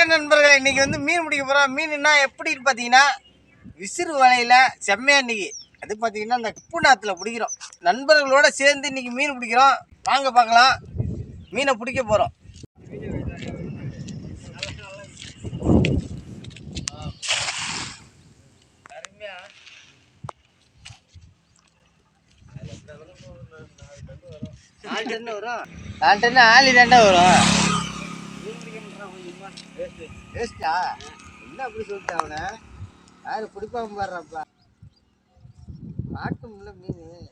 வணக்கம் நண்பர்களே இன்னைக்கு வந்து மீன் பிடிக்க போகிறோம் மீன்னா எப்படின்னு பார்த்தீங்கன்னா விசிறு வலையில் செம்மையாக இன்னைக்கு அது பார்த்தீங்கன்னா அந்த உப்பு நாத்தில் பிடிக்கிறோம் நண்பர்களோட சேர்ந்து இன்னைக்கு மீன் பிடிக்கிறோம் வாங்க பார்க்கலாம் மீனை பிடிக்க போகிறோம் நாலு டன்னு வரும் நாலு டன்னு ஆளி தாண்டா வரும் வேஸ்டா என்ன அப்படி சொல்லிட்டு அவனை? யாரு பிடிப்பாம பாடுறப்பா காட்டும்ல மீன்.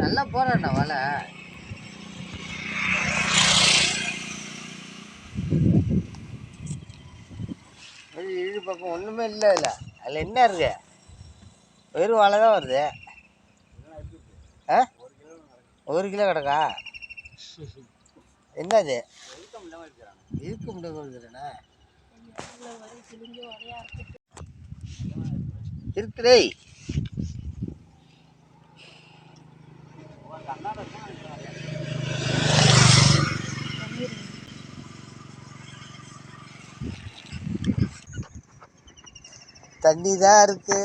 நல்லா போறான்டா வலை. இது இழு பக்கம் ஒன்றுமே இல்லை இல்லை அதில் என்ன இருக்கு? வெறும் வலை தான் வருது. ஒரு கிலோ கிடக்கா? என்னது? இருக்க முடியாதுண்ணா இருக்குதே தண்ணி தான் இருக்குது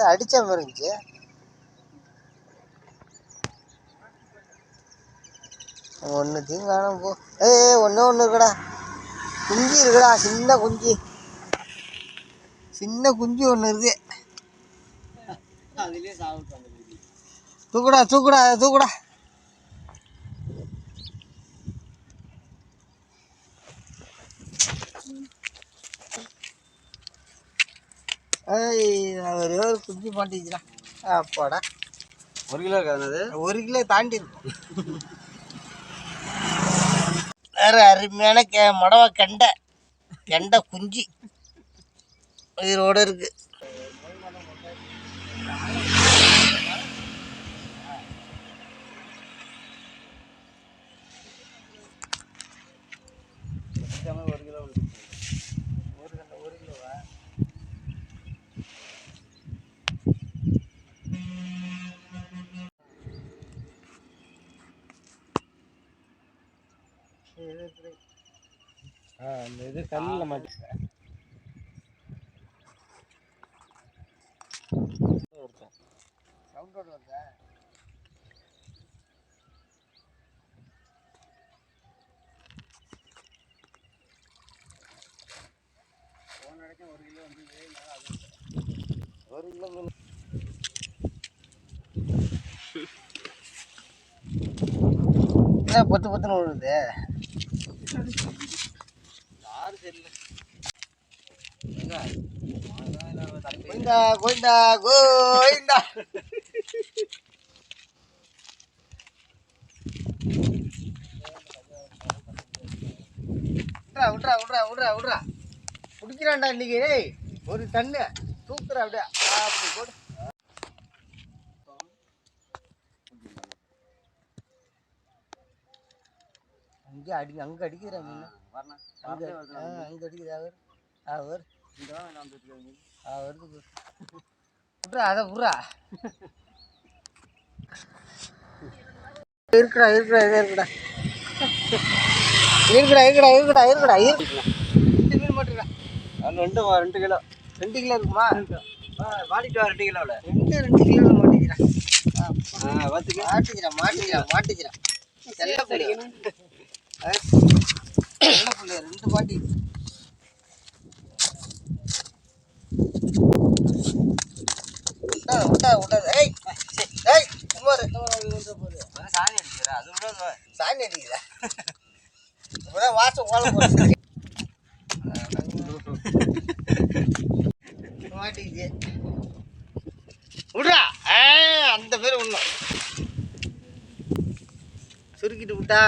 ஏதோ அடிச்ச மாதிரி இருந்துச்சு. ஒன்றுத்தையும் காணும் போ. ஏய் ஒன்று ஒன்று இருக்குடா. குஞ்சு இருக்குடா சின்ன குஞ்சு. சின்ன குஞ்சு ஒன்று இருக்கு. தூக்குடா தூக்குடா அதை தூக்குடா. ஒரே ஒரு குஞ்சு மாட்டிச்சுடா அப்பாடா ஒரு கிலோ இருக்காது ஒரு கிலோ தாண்டி இருக்கும் வேற அருமையான கே மடவா கெண்டை. கெண்டை குஞ்சு. உயிரோட இருக்கு ஒரு கிலோ இருக்கு. ஒரு கிலோ ஒரு கிலோவா ஆ அந்த இது கல்லில் மாட்டி சவுண்டோட வருதா ஒரு கிலோ வந்து ஒரு கிலோ மீன் என்ன பொத்து பொத்துன்னு விழுது யாரு தெரியல கோயிந்தா கோயிந்தா கோயிந்தா விட்றா விட்றா விட்றா விட்றா பிடிக்கிறான்டா இன்னைக்கு ஒரு டன்னு தூக்குறா அப்படியே. அப்படி போடு. அங்கே அடி அங்கே அடிக்கிறா அங்கே அங்கே அடிக்குது அவர். அவர். வருது விட்றா அதை விட்றா இருக்குடா இருக்குடா இதே இருக்குடா இருக்குடா இருக்குடா இருக்குடா இருக்குடா இருக்குடா ரெண்டு மீன் மாட்டுடா ரெண்டு ரெண்டு கிலோ ரெண்டு கிலோ இருக்குமா மாட்டிட்டு வா ரெண்டு கிலோவில் ரெண்டு ரெண்டு கிலோ மாட்டிக்கிறான் ஆ பார்த்துக்க மாட்டிக்கிறான் மாட்டிக்கிறான் மாட்டிக்கிறான் செல்ல புள்ளி செல்ல புள்ளி ரெண்டு மாட்டி விட்டாத விட்டாத விட்டாத ஏய் சே, ஏய் சும்மாரு சாணி அடிக்கிறா அது சாணி அடிக்குதா இப்போதான் வாசம் ஓல போடுறது மாட்டிக்கிச்சு. விட்றா. ஆ அந்த பேர் விடணும் சுருக்கிட்டு விட்டா.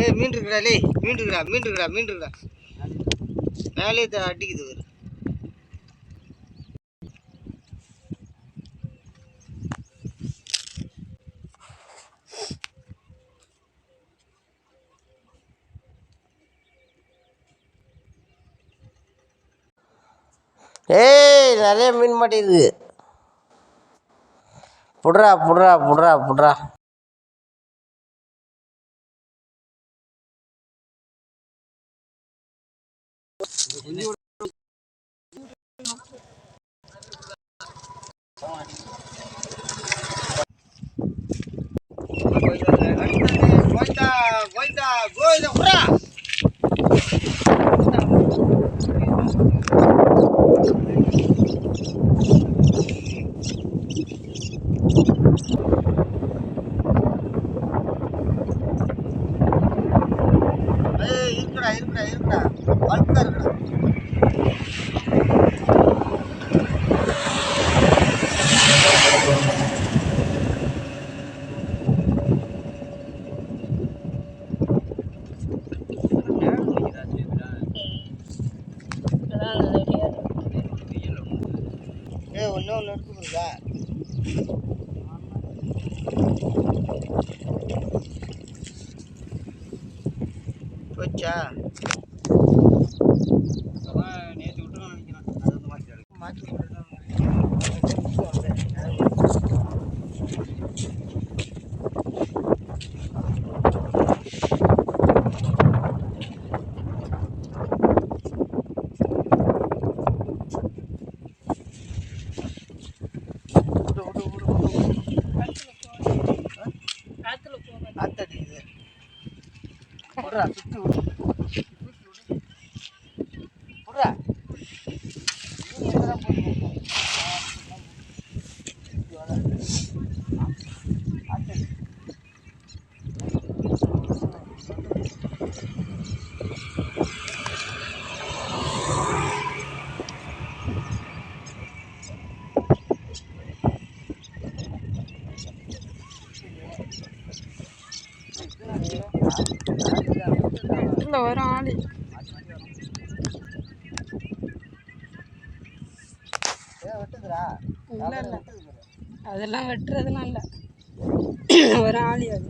ஏய் மீன் இருக்குடா லே. மீன் இருக்குடா மீன் இருக்குடா மீன் இருக்குடா. மேலே அடிக்குது ஒரு ஏய் நிறைய மீன் மாட்டேங்குது புட்றா புட்றா புட்றா புட்றா. கோயிந்தா கோயிந்தா கோயிந்தா புட்றா ஏய் இருக்குடா இருக்குடா இருக்குடா பல்கா இருக்குடா ஏய் ஒன்று ஒன்று இருக்குதுங்களா போச்சா நேற்று விட்டுருவோம் நினைக்கிறேன் அது வந்து மாற்றி மாற்றி காத்தடிக்குது விட்றா சுற்றி விடு விட்றா நீ எங்கதான் போறீங்க காத்தடி இல்லை வரும் ஆளு. வெட்டுதுடா இல்லை இல்லை. அதெல்லாம் வெட்டுறதுலாம் இல்லை. ஒரு ஆளி அது.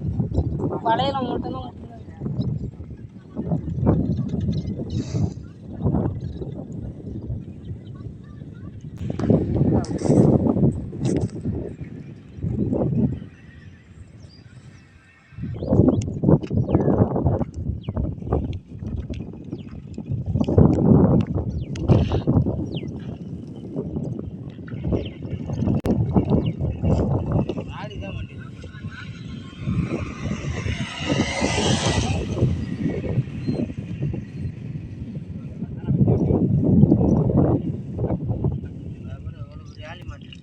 வளையல மட்டும்தான் Thank you மாட்டேங்குது ஆளி மாட்டேங்குது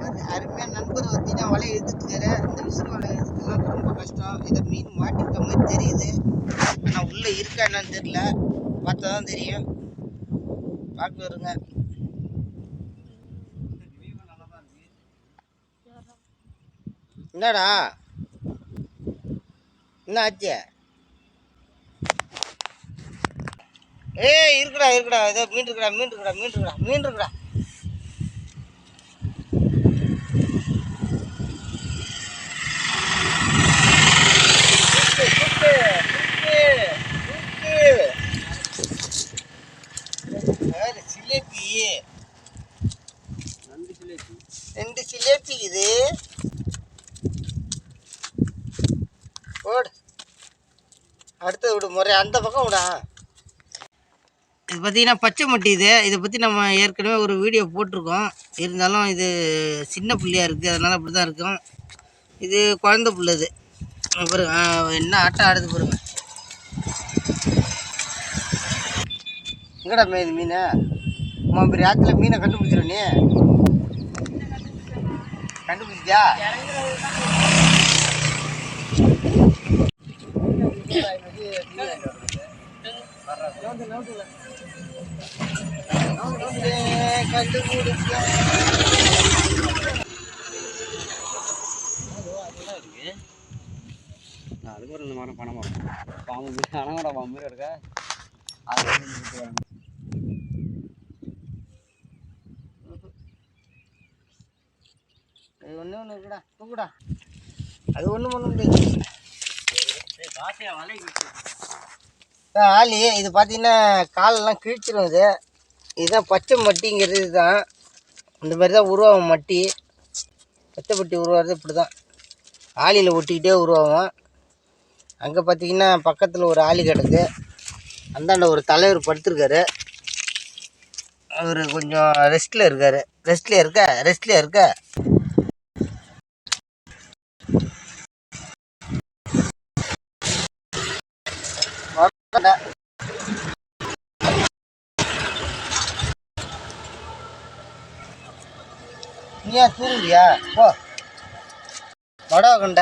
அது அருமையான நண்பர் பார்த்தீங்கன்னா வலை எடுத்துட்டு இந்த விசிறு வலை எடுத்துக்கலாம் ரொம்ப கஷ்டம் இதை மீன் மாட்டிருக்க மாதிரி தெரியுது. ஆனால் உள்ளே இருக்கா என்னன்னு தெரியல. பார்த்தா தான் தெரியும். பார்க்க வருங்க. என்னடா? என்ன ஆச்சு? ஏய் இருக்குடா இருக்குடா. ஏதோ மீன் இருக்குடா மீன் இருக்குடா மீன் இருக்குடா மீன் இருக்குடா. அடுத்தது விடு முறை அந்த பக்கம் விடா. இது பார்த்தீங்கன்னா பச்சை மட்டி இது. இதை பற்றி நம்ம ஏற்கனவே ஒரு வீடியோ போட்டிருக்கோம். இருந்தாலும் இது சின்ன பிள்ளையாக இருக்குது அதனால் அப்படி தான் இருக்கும். இது குழந்த பிள்ளைது அப்புறம் பாருங்க என்ன ஆட்டம் ஆடுது பாருங்க. எங்கடா மேது மீன்? அம்மா பெரிய ஆற்றுல மீனை கண்டுபிடிச்சிட நீ. கண்டுபிடிச்சியா அதுக்கு ஒரு மரம் பணம் மரம் பாம்பு அனங்கோட பாம்பு இருக்க அது. அது ஒன்று ஒன்று இருக்குடா தூக்குடா. அது ஒன்றும் பண்ண முடியாது. இதான் ஆலி இது பார்த்தீங்கன்னா காலெல்லாம் கிழிச்சிடும் இது. இதுதான் பச்சை மட்டிங்கிறது தான் இந்த மாதிரி தான் உருவாகும் மட்டி. பச்சை மட்டி உருவாகிறது இப்படி தான் ஆலியில் ஒட்டிக்கிட்டே உருவாகும். அங்கே பார்த்தீங்கன்னா பக்கத்தில் ஒரு ஆளி கிடக்கு. அந்தாண்ட ஒரு தலைவர் படுத்திருக்காரு. அவர் கொஞ்சம் ரெஸ்ட்டில் இருக்கார். ரெஸ்ட்லேயே இருக்க? ரெஸ்ட்லேயே இருக்க? நீ தூங்குறியா? போ. வடவை கண்ட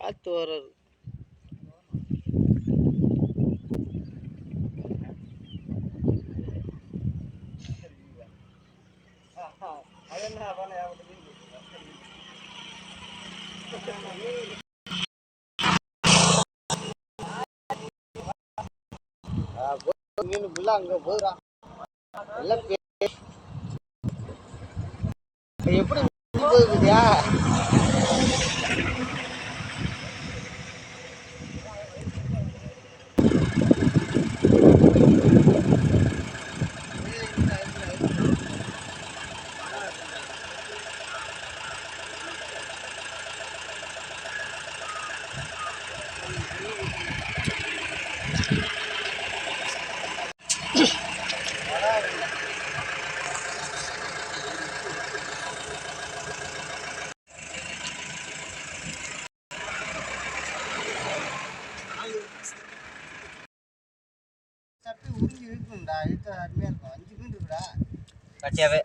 காத்து வர்றது. மீன் ஃபுல்லாக அங்கே போதுடா எல்லாம் எப்படி போகுதுயா அருமையாக இருக்கும். அஞ்சு மீன் இருக்குடா கட்டியாவே.